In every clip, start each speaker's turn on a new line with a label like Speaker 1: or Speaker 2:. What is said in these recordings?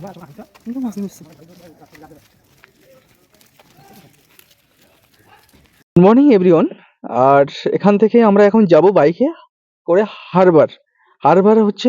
Speaker 1: Good morning everyone আর এখান থেকে আমরা এখন যাব বাইকে করে হারবার। হারবার হচ্ছে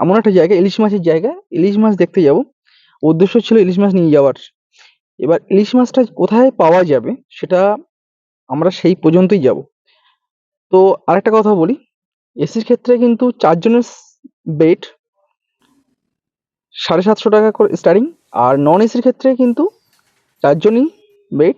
Speaker 1: এমন একটা জায়গা, ইলিশ মাছের জায়গা। ইলিশ মাছ দেখতে যাব। উদ্দেশ্য ছিল ইলিশ মাছ নিয়ে যাওয়ার। এবার ইলিশ মাছটা কোথায় পাওয়া যাবে সেটা আমরা সেই পর্যন্তই যাব। তো আরেকটা কথা বলি, এসির ক্ষেত্রে কিন্তু চারজনের বেড সাড়ে সাতশো টাকা করে স্টার্টিং আর নন এসির ক্ষেত্রে কিন্তু চারজনই বেড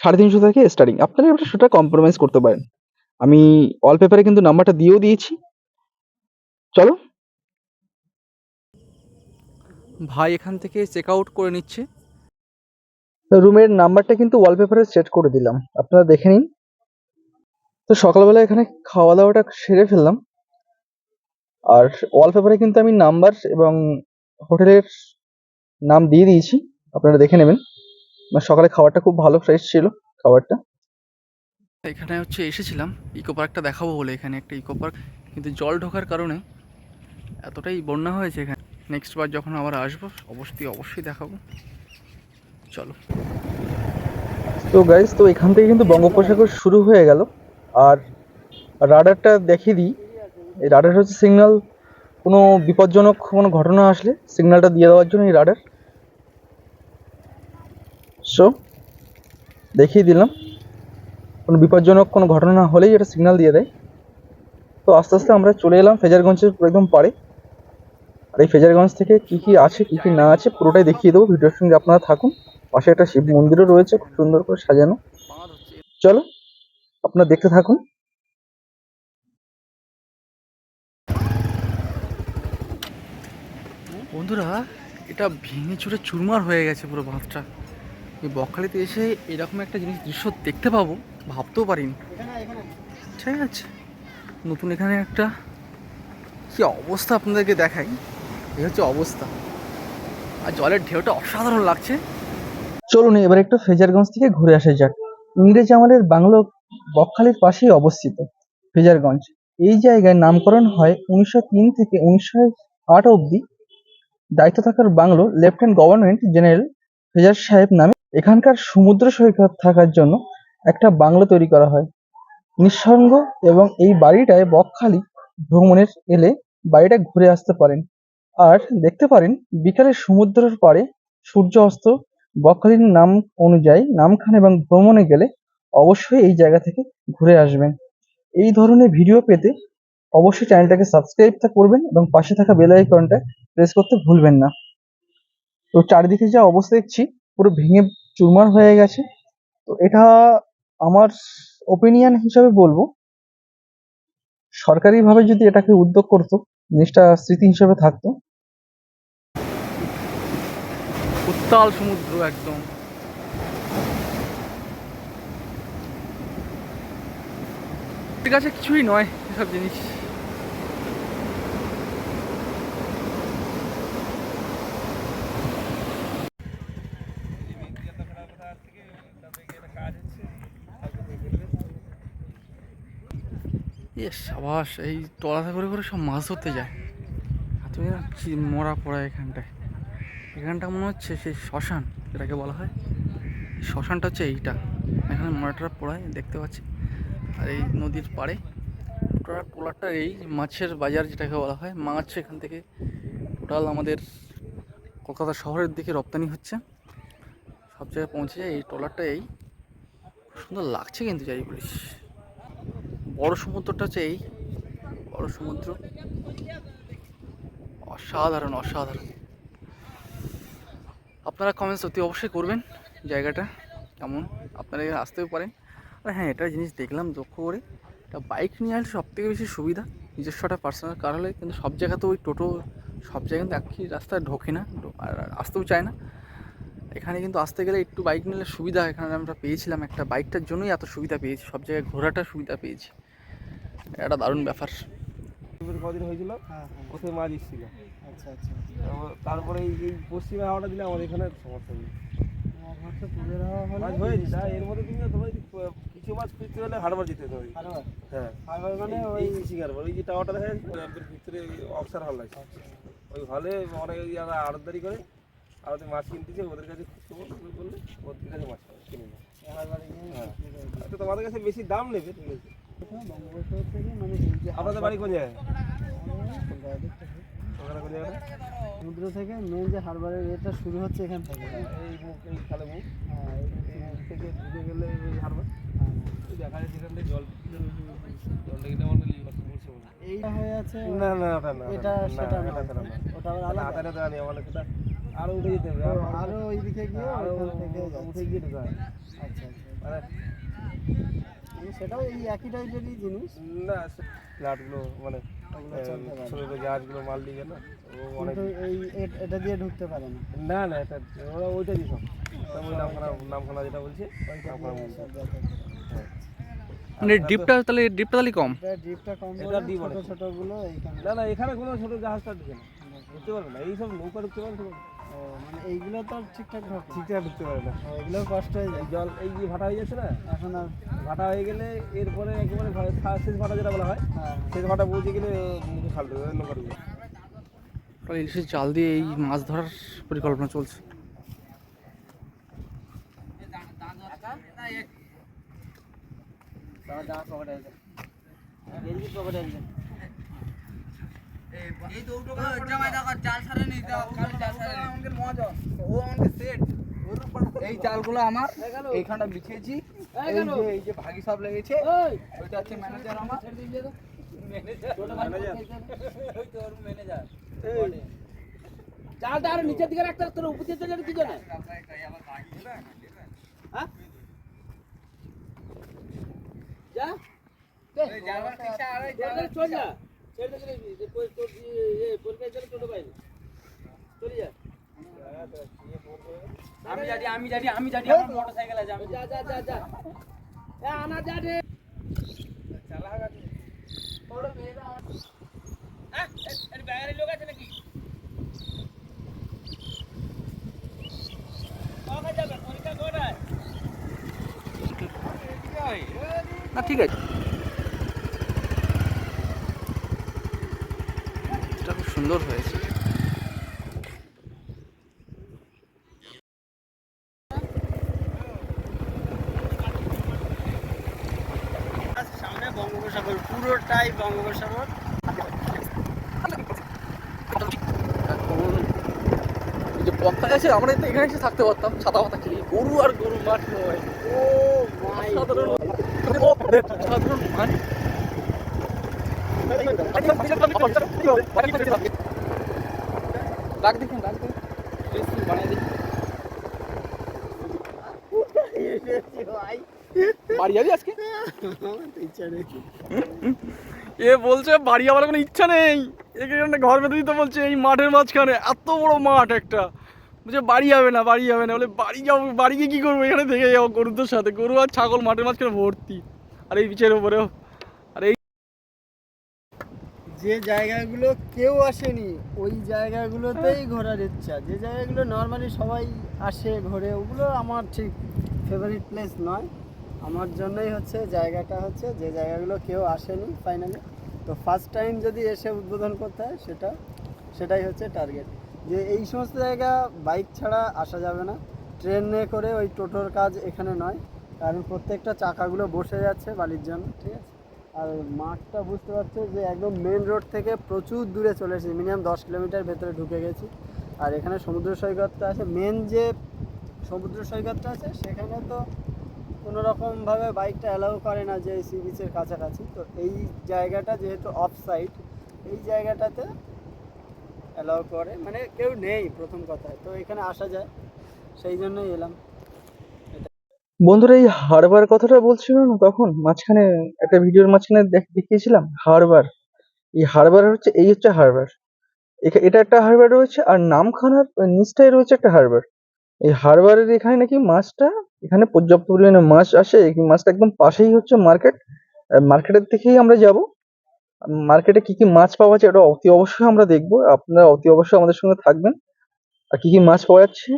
Speaker 1: সাড়ে তিনশো থেকে স্টার্টিং আপনারা এবার সেটা কম্প্রোমাইজ করতে পারেন। আমি ওয়ালপেপারে কিন্তু নাম্বারটা দিয়েও দিয়েছি। চলো। ভাই এখান থেকে চেক আউট করে নিচ্ছে। রুমের নাম্বারটা কিন্তু ওয়ালপেপারে সেট করে দিলাম। আপনারা দেখে নিন। তো সকালবেলা এখানে খাওয়া দাওয়াটা সেরে ফেললাম। আর ওয়ালপেপারে কিন্তু আমি নাম্বার এবং হোটেলের নাম দিয়ে দিয়েছি। আপনারা দেখে নেবেন। মানে সকালে খাবারটা খুব ভালো ফ্রেশ ছিল খাবারটা। এখানে হচ্ছে এসেছিলাম ইকো পার্কটা দেখাবো বলে। এখানে একটা ইকো পার্ক কিন্তু জল ঢোকার কারণে এতটাই বন্যা হয়েছে এখানে। নেক্সট বার যখন আবার আসব অবশ্যই অবশ্যই দেখাবো। চলো। তো গাইজ তো এখান থেকে কিন্তু বঙ্গোপসাগর শুরু হয়ে গেল। আর রাডারটা দেখিয়ে দিই। এই রাডার হচ্ছে সিগন্যাল, কোনো বিপজ্জনক কোনো ঘটনা আসলে সিগন্যালটা দিয়ে দেওয়ার জন্য এই রাডার। সো দেখিয়ে দিলাম। কোনো বিপজ্জনক কোনো ঘটনা হলেই এটা সিগন্যাল দিয়ে দেয়। তো আস্তে আস্তে আমরা চলে এলাম ফেজারগঞ্জের পুরো একদম পাড়ে। আর এই ফেজারগঞ্জ থেকে কি কি আছে, কি কি না আছে পুরোটাই দেখিয়ে দেবো। ভিডিওর সঙ্গে আপনারা থাকুন। পাশে একটা শিব মন্দিরও রয়েছে, খুব সুন্দর করে সাজানো। চলো, আপনারা দেখতে থাকুন। বন্ধুরা, এটা ভেঙে চুরে চুরমার হয়ে গেছে পুরো বাঁধটা। এই বকখালিতে এসে এরকম একটা জিনিস দৃশ্য দেখতে পাবো, ভাবতেও পারিনি। ঠিক আছে, নতুন এখানে একটা কি অবস্থা আপনাদেরকে দেখাই। এই হচ্ছে অবস্থা। আর জলের ঢেউটা অসাধারণ লাগছে। চলুন এবার একটু ফেজারগঞ্জ থেকে ঘুরে আসা যাক। ইংরেজ আমলের বাংলো বকখালির পাশেই অবস্থিত ফেজারগঞ্জ। এই জায়গায় নামকরণ হয় উনিশশো তিন থেকে উনিশশো আট অবধি। দায়িত্ব থাকার bungalow lieutenant government general Fraser সাহেব নামে। এখানকার সমুদ্র সৈকত থাকার জন্য একটা বাংলো তৈরি করা হয়। নিঃসঙ্গ এবং এই বাড়িটায় বকখালি ভ্রমণের এলে বাড়িটা ঘুরে আসতে পারেন। আর দেখতে পারেন, বিকালে সমুদ্রের পাড়ে সূর্য অস্ত বকখালির নাম অনুযায়ী নামখান এবং ভ্রমণে গেলে অবশ্যই এই জায়গা থেকে ঘুরে আসবেন। এই ধরনের ভিডিও পেতে অবশ্যই চ্যানেলটাকে সাবস্ক্রাইব করবেন এবং পাশে থাকা বেল আইকনটা প্রেস করতে ভুলবেন না। তো চারিদিকে যা অবস্থা দেখছি, পুরো ভেঙে চুরমার হয়ে গেছে। তো এটা আমার ওপিনিয়ন হিসাবে বলব। সরকারিভাবে যদি এটাকে উদ্যোগ করতো, জিনিসটা স্মৃতি হিসেবে থাকতো। উত্তাল সমুদ্র একদম। ঠিক আছে, কিছুই নয়। এসব জিনিস। সাবাস, এই টলাতে করে করে সব মাছ ধরতে যায়। না মরা পড়া এখানটায়। এখানটা মনে হচ্ছে সেই শ্মশান, যেটাকে বলা হয়। শ্মশানটা হচ্ছে এইটা। এখানে মরাটা পড়ায়, দেখতে পাচ্ছি। আর এই নদীর পাড়ে টোটাল ট্রলারটা এই মাছের বাজার যেটাকে বলা হয়, মাছ এখান থেকে টোটাল আমাদের কলকাতা শহরের দিকে রপ্তানি হচ্ছে। সব জায়গায় পৌঁছে যায় এই ট্রলারটা এই সুন্দর লাগছে কিন্তু যাই বলিস বড় সমুদ্রটা হচ্ছে এই, বড় সমুদ্র। অসাধারণ অসাধারণ। আপনারা কমেন্টস অতি অবশ্যই করবেন জায়গাটা কেমন, আপনারা আসতেও পারেন। আর হ্যাঁ এটা জিনিস দেখলাম দক্ষ করে এটা বাইক নিয়ে আসলে সব থেকে বেশি সুবিধা নিজস্ব একটা পার্সোনাল কার হলে কিন্তু সব জায়গাতে ওই টোটো সব জায়গায় কিন্তু একই রাস্তায় ঢোকে না আর আসতেও চায় না। এখানে কিন্তু আসতে গেলে একটু বাইক নিলে সুবিধা এখানে আমরা পেয়েছিলাম একটা বাইকটার জন্যই এত সুবিধা পেয়েছি সব জায়গায় ঘোরাটা সুবিধা পেয়েছি। এটা দারুণ ব্যাপার।
Speaker 2: কদিন হয়েছিল?
Speaker 3: হ্যাঁ হ্যাঁ।
Speaker 2: ওখানে মাছ এসেছিল
Speaker 3: আচ্ছা আচ্ছা।
Speaker 2: তারপরে এই এই পশ্চিমে হাওয়াটা দিলে আমাদের এখানে সমস্যা মাছ এর মধ্যে তুমি তোমার কিছু মাছ ফিরতে হলে হারবার যেতে হবে। হ্যাঁ।
Speaker 3: হারবার মানে ওই
Speaker 2: ফিশিং হারবার ওই যে টাওয়ারটা দেখা যাচ্ছে র্যাম্পের ভিতরে হল আছে। ওই হলে অনেক ওই যারা আড়তদারি করে আড়তে মাছ কিনতেছে ওদের কাছে খুচরো করলে ওদের কাছে মাছ কিনে নেবে হ্যাঁ। আচ্ছা তোমাদের কাছে বেশি দাম নেবে ঠিক আছে?
Speaker 3: মানে
Speaker 2: আপনাদের বাড়ি কোন জায়গায়?
Speaker 3: সমুদ্র থেকে মেন যে হারবারের এটা শুরু হচ্ছে এখান থেকে।
Speaker 2: এই মুখ এই খালে মুখ।
Speaker 3: হ্যাঁ,
Speaker 2: থেকে ঢুকে গেলে এই হারবার। দেখা থেকে জল হয়।
Speaker 3: এইটা হয়ে আছে
Speaker 2: না না না
Speaker 3: এটা সেটা না
Speaker 2: না
Speaker 3: ওটা আবার
Speaker 2: আলাদা।
Speaker 3: আলাদা
Speaker 2: মানে সেটা আরও উঠে যেতে হবে
Speaker 3: আরও ওইদিকে গিয়ে আরও
Speaker 2: উঠে গিয়ে ঢুকে।
Speaker 3: আচ্ছা আচ্ছা।
Speaker 2: মানে
Speaker 3: মানে সেটাও এই একই টাইপেরই জিনিস।
Speaker 2: না ফ্ল্যাটগুলো মানে ছোট ছোট জাহাজগুলো মাল দিয়ে না ও অনেক
Speaker 3: এই এটা দিয়ে ঢুকতে পারে না।
Speaker 2: না না এটা ওরা ওইটা দিস ওই নামখানা নামখানা যেটা বলছে। হ্যাঁ।
Speaker 1: মানে ডিপটা তাহলে ডিপটা তাহলে কম?
Speaker 3: ডিপটা কম
Speaker 2: এটা
Speaker 3: ছোটগুলো
Speaker 2: না না এখানে কোনো ছোট জাহাজটা ঢুকে না। ঢুকতে পারবে না। এইসব নৌকা ঢুকতে পারবে না।
Speaker 3: ও, মানে এইগুলো তো আর ঠিকঠাক
Speaker 2: ঠিকঠাক ঢুকতে না।
Speaker 3: এগুলো কষ্ট হয়ে যায়।
Speaker 2: এই জল এই যে ভাটা হয়ে যাচ্ছে না?
Speaker 3: এখন আর
Speaker 2: ভাটা হয়ে গেলে এরপরে একেবারে ভা- খা- শেষ ভাটা যেটা বলা হয়
Speaker 3: হ্যাঁ।
Speaker 2: শেষ ভাটা পৌঁছে গেলে মুখে খাল নৌকা
Speaker 1: ইলিশের জাল দিয়ে এই মাছ ধরার পরিকল্পনা চলছে।
Speaker 4: এই জালগুলো আমার। এইখানটা বিছিয়েছি এই যে এই যে ভাগি সব লেগেছে। ওইটা হচ্ছে ম্যানেজার আমার।
Speaker 5: চালটা আর নিচের দিকে রাখতে তোর উপর দিয়ে চলে কি জন্য? হ্যাঁ? যা। চল যা ছেড়ে দে তোর ইয়ে পরীক্ষা চলে ছোট ভাই চলে যা
Speaker 4: আমি জানি আমি জানি আমি জানি আমার মোটরসাইকেল আছে আমি
Speaker 5: যা যা যা যা। এ আনা যা রে। হ্যাঁ, এ- এর বাইরে লোক আছে নাকি? কখন যাবে? পরীক্ষা কোথায়?
Speaker 1: না ঠিক আছে। এটা খুব সুন্দর হয়েছে
Speaker 3: সামনে বঙ্গোপসাগর পুরোটাই বঙ্গোপসাগর।
Speaker 1: যে পথটা আছে আমরা তো এখানে এসে থাকতে পারতাম ছাতা পাতা খেলি গরু আর গরু মাঠ নয়।
Speaker 3: ও মাই
Speaker 1: সাধারণ সাধারণ মাঠ ডাক দেখুন ডাক দেখুন বানিয়ে দেখি বাড়ি যাবি আজকে?
Speaker 3: ইচ্ছা নেই।
Speaker 1: এ বলছে, বাড়ি যাওয়ার কোনো ইচ্ছা নেই। এখানে ঘর বেঁধে দিতে বলছে, এই মাঠের মাঝখানে। এত বড় মাঠ একটা। বলছে, বাড়ি যাবে না, বাড়ি যাবে না। বলে, বাড়ি যাব, বাড়ি গিয়ে কী করব? এখানে থেকে যাব গরুদের সাথে। গরু আর ছাগল মাঠের মাঝখানে ভর্তি। আর এই বিচের উপরেও। আর এই
Speaker 3: যে জায়গাগুলো কেউ আসেনি, ওই জায়গাগুলোতেই ঘোরার ইচ্ছা। যে জায়গাগুলো নর্মালি সবাই আসে ঘোরে, ওগুলো আমার ঠিক ফেভারিট প্লেস নয়। আমার জন্যই হচ্ছে, জায়গাটা হচ্ছে যে জায়গাগুলো কেউ আসেনি ফাইনালি তো ফার্স্ট টাইম যদি এসে উদ্বোধন করতে হয়, সেটা, সেটাই হচ্ছে টার্গেট যে এই সমস্ত জায়গা বাইক ছাড়া আসা যাবে না। ট্রেনে করে ওই টোটোর কাজ এখানে নয়। কারণ প্রত্যেকটা চাকাগুলো বসে যাচ্ছে বালির জন্য, ঠিক আছে? আর মাঠটা বুঝতে পারছ যে একদম মেন রোড থেকে প্রচুর দূরে চলে এসেছি। মিনিমাম দশ কিলোমিটার ভেতরে ঢুকে গেছি। আর এখানে সমুদ্র সৈকতটা আছে। মেন যে সমুদ্র সৈকতটা আছে, সেখানে তো কোনো রকমভাবে বাইকটা অ্যালাউ করে না যে সি বিচের কাছাকাছি। তো এই জায়গাটা যেহেতু অফ সাইড এই জায়গাটাতে অ্যালাউ করে। মানে কেউ নেই প্রথম কথায়। তো এখানে আসা যায়। সেই জন্যই এলাম।
Speaker 1: বন্ধুরা, এই হারবার কথাটা বলছিল না তখন? মাঝখানে একটা ভিডিওর মাঝখানে দেখ- দেখিয়েছিলাম হারবার। এই হারবার হচ্ছে, এই হচ্ছে হারবার। এটা একটা হারবার রয়েছে আর নামখানার নিচটাই রয়েছে একটা হারবার। এই হারবারের এখানে নাকি মাছটা এখানে পর্যাপ্ত পরিমাণে মাছ আসে। এই মাছটা একদম পাশেই হচ্ছে মার্কেট মার্কেটের থেকেই আমরা যাব। মার্কেটে কি কি মাছ পাওয়া যায় এটা অতি অবশ্যই আমরা দেখব। আপনারা অতি অবশ্যই আমাদের সঙ্গে থাকবেন। আর কি কি মাছ পাওয়া যাচ্ছে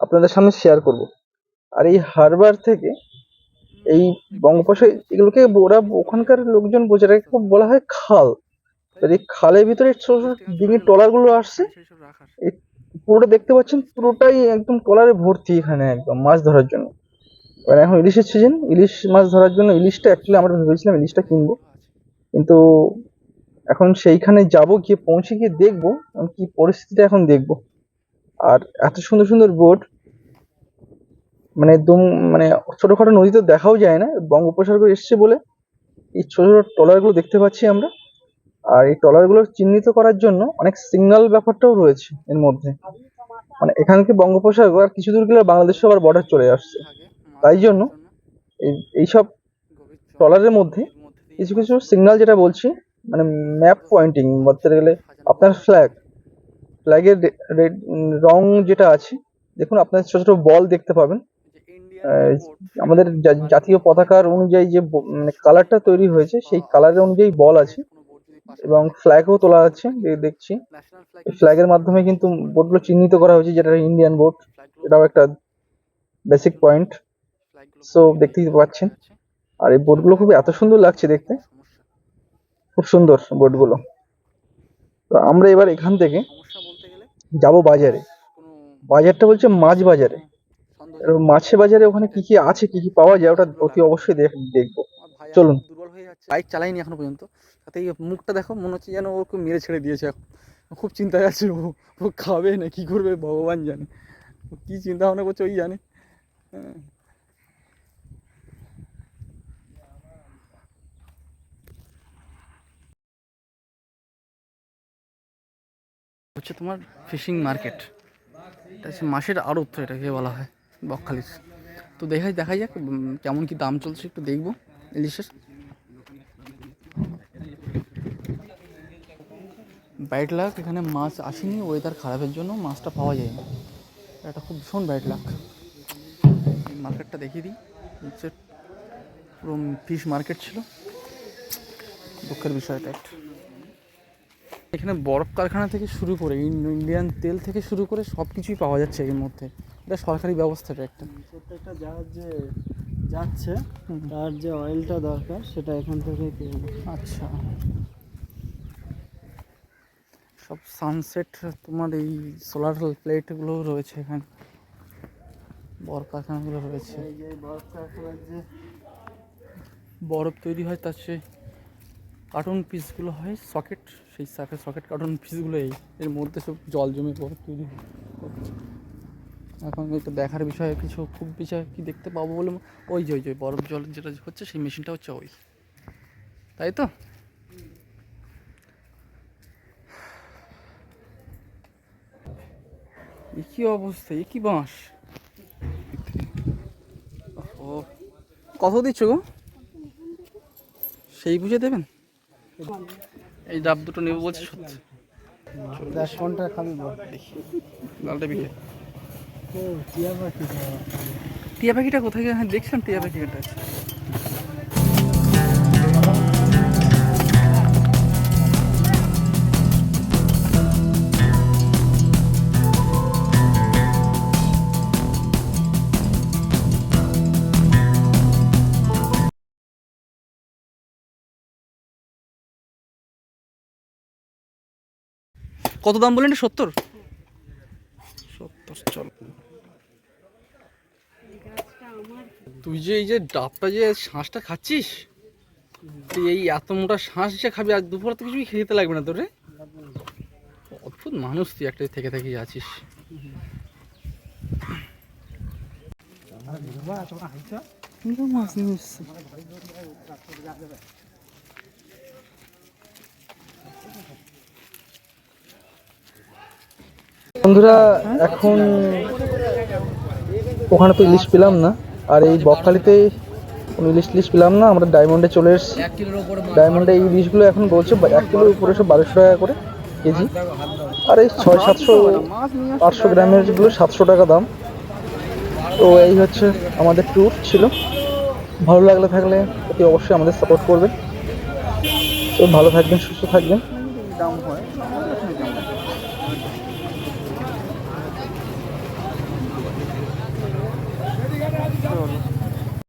Speaker 1: আপনাদের সামনে শেয়ার করব। আর এই হারবার থেকে এই বঙ্গোপসাগর, এগুলোকে ওরা ওখানকার লোকজন বোঝে খুব বলা হয় খাল। এই খালের ভিতরে ছোট ছোট ডিঙির ট্রলারগুলো আসছে। এই পুরোটা দেখতে পাচ্ছেন, পুরোটাই একদম ট্রলারে ভর্তি এখানে একদম মাছ ধরার জন্য। এবার এখন ইলিশের সিজন ইলিশ মাছ ধরার জন্য ইলিশটা অ্যাকচুয়ালি আমরা ভেবেছিলাম ইলিশটা কিনবো। কিন্তু এখন সেইখানে যাব, গিয়ে পৌঁছে গিয়ে দেখব কি পরিস্থিতিটা এখন দেখব। আর এত সুন্দর সুন্দর বোট মানে একদম মানে ছোটখাটো নদী তো দেখাও যায় না, বঙ্গোপসাগর এসছে বলে এই ছোট ছোট ট্রলারগুলো দেখতে পাচ্ছি আমরা। আর এই ট্রলারগুলো চিহ্নিত করার জন্য অনেক সিগন্যাল ব্যাপারটাও রয়েছে এর মধ্যে। মানে এখান থেকে বঙ্গোপসাগর কিছু দূর গেলে বাংলাদেশও আবার বর্ডার চলে আসছে। তাই জন্য এই এইসব ট্রলারের মধ্যে কিছু কিছু সিগন্যাল যেটা বলছি মানে ম্যাপ পয়েন্টিং বলতে গেলে আপনার ফ্ল্যাগ ফ্ল্যাগের রেড রং যেটা আছে, দেখুন আপনার ছোট ছোট বল দেখতে পাবেন। আমাদের জাতীয় পতাকার অনুযায়ী যে মানে কালারটা তৈরি হয়েছে, সেই কালারের অনুযায়ী বল আছে। এবং ফ্ল্যাগও তোলা আছে দেখছি। ফ্ল্যাগের মাধ্যমে কিন্তু বোটগুলো চিহ্নিত করা হয়েছে যেটা ইন্ডিয়ান বোট এটাও একটা বেসিক পয়েন্ট সো দেখতেই পাচ্ছেন। আর এই বোটগুলো খুব এত সুন্দর লাগছে দেখতে। খুব সুন্দর বোটগুলো তো আমরা এবার এখান থেকে
Speaker 5: বলতে গেলে
Speaker 1: যাব বাজারে। বাজারটা বলছে মাছ বাজারে। মাছের বাজারে ওখানে কি কি আছে কি কি পাওয়া যায় ওটা অতি অবশ্যই দেখ- দেখব। চলুন।
Speaker 5: বাইক চালাইনি এখনও পর্যন্ত। তাতে এই মুখটা দেখো, মনে হচ্ছে যেন ওকে মেরে ছেড়ে দিয়েছে খুব চিন্তায় আছে ও ও খাবে না, কি করবে ভগবান জানে। ও কি চিন্তা ভাবনা করছে ওই জানে। হ্যাঁ। হচ্ছে তোমার ফিশিং মার্কেট। এটা হচ্ছে মাসের আড়ত, এটাকে বলা হয়, বকখালির। তো দেখাই দেখা যাক কেমন কি দাম চলছে, একটু দেখব। ইলিশের ব্যাড লাক এখানে মাছ আসেনি ওয়েদার খারাপের জন্য মাছটা পাওয়া যায়নি। এটা খুব ভীষণ ব্যাড লাক মার্কেটটা দেখিয়ে দিই। হচ্ছে পুরো ফিশ মার্কেট ছিল। দুঃখের বিষয় এটা একটা। এখানে বরফ কারখানা থেকে শুরু করে ইন- ইন্ডিয়ান তেল থেকে শুরু করে সব কিছুই পাওয়া যাচ্ছে এর মধ্যে। এটা সরকারি ব্যবস্থাটা একটা।
Speaker 3: প্রত্যেকটা জাহাজ যে যাচ্ছে। তার যে অয়েলটা দরকার সেটা এখান থেকে।
Speaker 5: আচ্ছা। সব সানসেট তোমার এই সোলার প্লেটগুলো রয়েছে এখানে। বরফ কারখানাগুলো রয়েছে।
Speaker 3: বরফ
Speaker 5: তৈরি হয় তার সে কার্টুন পিসগুলো হয় সকেট সেই সাকে সকেট কার্টুন পিসগুলো এই। এর মধ্যে সব জল জমে বরফ তৈরি এখন এটা দেখার বিষয়ে কিছু, খুব বিষয় কি দেখতে পাবো বলে ওই যে ওই যে বরফ জল যেটা হচ্ছে, সেই মেশিনটা হচ্ছে ওই। তাই তো? এ কি অবস্থা এ কি বাঁশ ও কত দিচ্ছ গো সেই বুঝে দেবেন এই ডাব দুটো নেব বলছি সত্যি
Speaker 3: দশ ঘণ্টা খালি
Speaker 5: দেখি লালটা বিকে
Speaker 3: টিয়া পাখি
Speaker 5: টিয়া পাখিটা কোথায়? হ্যাঁ দেখছিলাম টিয়া পাখিটা কত দাম বললেন? সত্তর? সত্তর, চল। তুই যে এই যে ডাবটা যে শ্বাসটা খাচ্ছিস, তুই এই এত মোটা শ্বাস যে খাবি, আর দুপুরে তো কিছুই খেতে লাগবে না তোর, রে। অদ্ভুত মানুষ তুই একটা থেকে থেকে আছিস। মাছ
Speaker 1: বন্ধুরা, এখন ওখানে তো ইলিশ পেলাম না, আর এই বকখালিতে কোনো ইলিশ টিলিশ পেলাম না, আমরা ডায়মন্ডে চলে এসেছি। ডায়মন্ডে এই ইলিশগুলো এখন বলছে এক কিলোর উপরে সব বারোশো টাকা করে কেজি। আর এই ছয় সাতশো পাঁচশো গ্রামেরগুলো সাতশো টাকা দাম। তো এই হচ্ছে আমাদের ট্যুর ছিল। ভালো লাগলে থাকলে অতি অবশ্যই আমাদের সাপোর্ট করবেন। তো ভালো থাকবেন, সুস্থ থাকবেন।
Speaker 5: দাম হয়।